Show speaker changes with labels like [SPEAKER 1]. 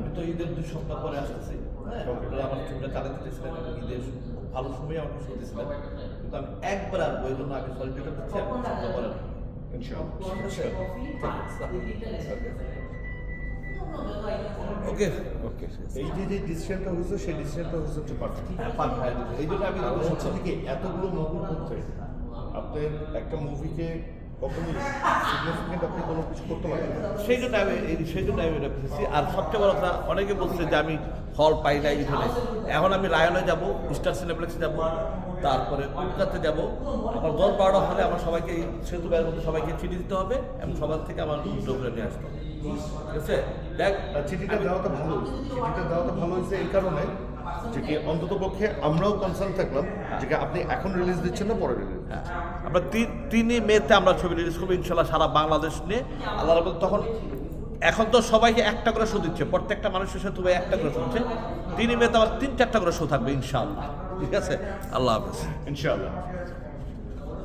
[SPEAKER 1] আমি তো ঈদের দুই সপ্তাহ পরে আসতেছি। হ্যাঁ আপনারা আমার ছবিটা চালাতে চেয়েছিলেন এবং ঈদের ভালো সময় আমাকে শো দিয়েছিলেন। কিন্তু আমি একবার আসব এই জন্য আমি সরি পেতে দিচ্ছি আপনি সপ্তাহ পরে আসবেন। ওকে
[SPEAKER 2] ওকে এই যে যে ডিসিশনটা হয়েছে সেই ডিসিশনটা হয়েছে হচ্ছে পারফেক্ট
[SPEAKER 1] হ্যাঁ এই জন্য আমি
[SPEAKER 2] হচ্ছে এতগুলো মুভির মধ্যে আপনি একটা মুভিকে কখনোই সিগনিফিকেন্ট আপনি কোনো কিছু করতে পারেন
[SPEAKER 1] সেই জন্য আমি সেই জন্য আমি এটা আর সবচেয়ে বড় কথা অনেকে বলছে যে আমি হল পাই নাই এখানে এখন আমি রায়নে যাব স্টার সিনেপ্লেক্সে যাব তারপরে কলকাতাতে যাব। আমার দশ বারোটা হলে আমার সবাইকে সেতু ভাইয়ের মধ্যে সবাইকে চিঠি দিতে হবে এবং সবার থেকে আমার উদ্যোগ করে নিয়ে আসতে হবে। ঠিক আছে? দেখ
[SPEAKER 2] চিঠিটা দেওয়াটা ভালো। হয়েছে চিঠিটা দেওয়াটা ভালো হয়েছে এই কারণে যে কি অন্তত পক্ষে আমরাও কনসার্ন থাকলাম যে কি আপনি এখন রিলিজ দিচ্ছেন না পরে রিলিজ
[SPEAKER 1] হ্যাঁ। আমরা তিন তিনই মেতে আমরা ছবি রিলিজ করব ইনশাল্লাহ সারা বাংলাদেশ নিয়ে। আল্লাহ রাবুল তখন এখন তো সবাইকে একটা করে শো দিচ্ছে প্রত্যেকটা মানুষের সাথে তুমি একটা করে শুনছে তিনি মেয়েতে আবার তিন চারটা করে শো থাকবে ইনশাআল্লাহ ঠিক আছে? আল্লাহ হাফেজ।
[SPEAKER 2] ইনশাআল্লাহ।